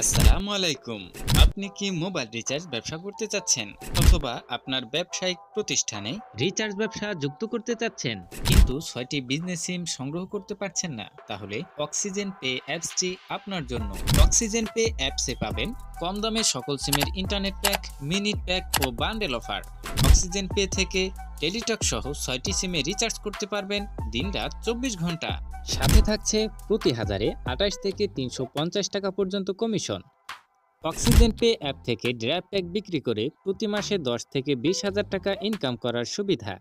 আসসালামু আলাইকুম। আপনি কি মোবাইল রিচার্জ ব্যবসা করতে চাচ্ছেন অথবা আপনার ব্যবসায়িক প্রতিষ্ঠানে রিচার্জ ব্যবসা যুক্ত করতে চাচ্ছেন কিন্তু ছয়টি বিজনেস সিম সংগ্রহ করতে পারছেন না? তাহলে অক্সিজেন পে অ্যাপসটি আপনার জন্য। অক্সিজেন পে অ্যাপসে পাবেন কম দামে সকল সিমের ইন্টারনেট প্যাক মিনিট প্যাক ও বান্ডেল অফার। অক্সিজেন পে থেকে টেলিটক সহ ছয়টি সিমে রিচার্জ করতে পারবেন দিনরাত চব্বিশ ঘণ্টা। সাথে থাকছে প্রতি হাজারে আঠাশ থেকে তিনশো পঞ্চাশ টাকা পর্যন্ত কমিশন। অক্সিজেন পে অ্যাপ থেকে ড্রাইভ প্যাক বিক্রি করে প্রতি মাসে দশ থেকে বিশ হাজার টাকা ইনকাম করার সুবিধা।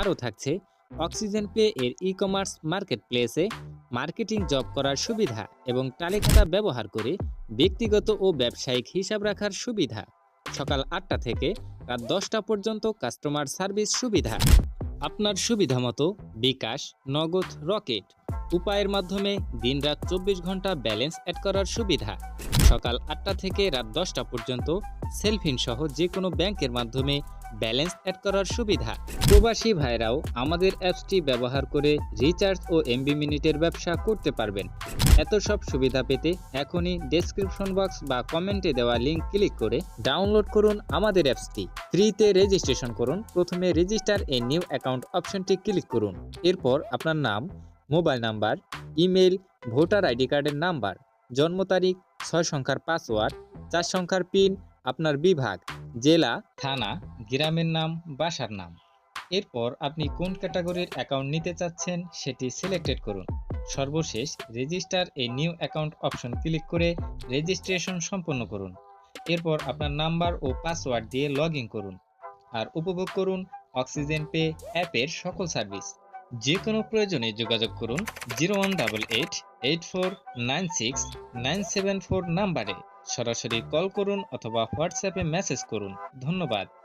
আরও থাকছে অক্সিজেন পে এর ই কমার্স মার্কেট প্লেসে মার্কেটিং জব করার সুবিধা এবং তালিকাটা ব্যবহার করে ব্যক্তিগত ও ব্যবসায়িক হিসাব রাখার সুবিধা। সকাল আটটা থেকে রাত দশটা পর্যন্ত কাস্টমার সার্ভিস সুবিধা। আপনার সুবিধা মতো বিকাশ, নগদ, রকেট উপায়ের মাধ্যমে দিনরাত চব্বিশ ঘণ্টা ব্যালেন্স অ্যাড করার সুবিধা। সকাল আটটা থেকে রাত দশটা পর্যন্ত সেলফিন সহ যে কোনো ব্যাংকের মাধ্যমে ব্যালেন্স অ্যাড করার সুবিধা। প্রবাসী ভাইরাও আমাদের অ্যাপসটি ব্যবহার করে রিচার্জ ও এমবি মিনিটের ব্যবসা করতে পারবেন। এত সব সুবিধা পেতে এখনই ডেসক্রিপশন বক্স বা কমেন্টে দেওয়া লিঙ্ক ক্লিক করে ডাউনলোড করুন আমাদের অ্যাপসটি। ফ্রিতে রেজিস্ট্রেশন করুন, প্রথমে রেজিস্টার এ নিউ অ্যাকাউন্ট অপশনটি ক্লিক করুন। এরপর আপনার নাম mobile number email voter ID কার্ডের নাম্বার, জন্ম তারিখ, ছয় সংখ্যার পাসওয়ার্ড, চার সংখ্যার পিন, আপনার বিভাগ, জেলা, থানা, গ্রামের নাম, বাসার নাম। এরপর আপনি কোন ক্যাটাগরির অ্যাকাউন্ট নিতে চাচ্ছেন সেটি সিলেক্টেড করুন। সর্বশেষ register a new account option click করে রেজিস্ট্রেশন সম্পন্ন করুন। এরপর আপনার নাম্বার ও পাসওয়ার্ড দিয়ে লগ করুন। আর উপভোগ করুন অক্সিজেন পে অ্যাপের সকল সার্ভিস। যে কোনো প্রয়োজনে যোগাযোগ করুন zero one double eight eight four nine six nine seven four নাম্বারে। সরাসরি কল করুন অথবা হোয়াটসঅ্যাপে মেসেজ করুন। ধন্যবাদ।